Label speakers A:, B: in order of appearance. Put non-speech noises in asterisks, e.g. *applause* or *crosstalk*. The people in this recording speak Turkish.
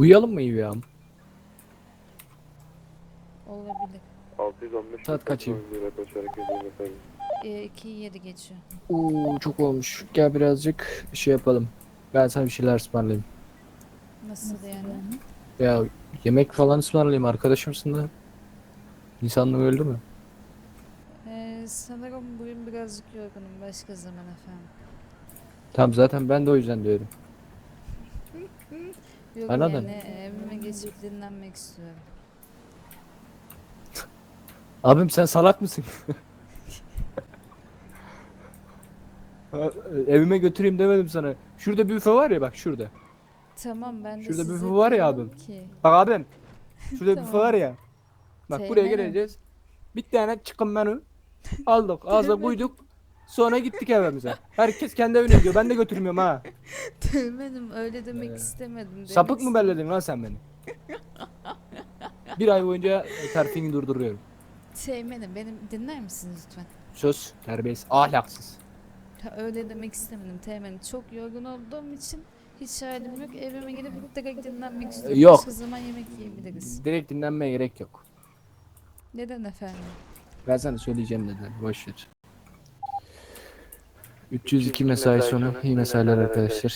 A: Uyuyalım mı ya?
B: Olabilir.
C: 615
A: Saat kaç iyi?
C: Koç hareketi efendim.
B: E, 2 7 geçiyor.
A: Oo çok olmuş. Gel birazcık şey yapalım. Ben sana bir şeyler ısmarlayayım.
B: Nasıl yani?
A: Ya yemek falan ısmarlayayım arkadaşımsın da. İnsanlık öldü mü?
B: E, sanırım bugün birazcık yorgunum. Başka zaman efendim.
A: Tamam zaten ben de o yüzden diyorum.
B: Yok
A: Anladın.
B: yani evime geçip dinlenmek istiyorum.
A: Abim sen salak mısın? *laughs* Ha, Evime götüreyim demedim sana. Şurada büfe var ya bak şurada.
B: Tamam ben de
A: Şurada
B: size
A: büfe var ya
B: diyorum
A: abim.
B: Ki.
A: Bak abim. Şurada *laughs* büfe
B: Tamam.
A: var ya. Bak buraya geleceğiz. Bir tane çıkın menü. Aldık *laughs* ağza koyduk. Sonra gittik evimize. Herkes kendi evine gidiyor. Ben de götürmüyorum ha. *laughs*
B: Teğmenim öyle demek
A: Ee,
B: istemedim. demek
A: Sapık mı belledin lan sen beni? Bir ay boyunca terfini durduruyorum.
B: Teğmenim benim dinler misiniz lütfen?
A: Söz, terbiyesiz, ahlaksız.
B: Ha, öyle demek istemedim teğmenim. Çok yorgun olduğum için hiç halim yok. Evime gidip direkt dinlenmek istiyorum.
A: Yok.
B: Başka zaman yemek yiyebiliriz.
A: Direkt dinlenmeye gerek yok.
B: Neden efendim?
A: Ben sana söyleyeceğim dediler. Boş ver. 302 mesai sonu. iyi mesailer arkadaşlar.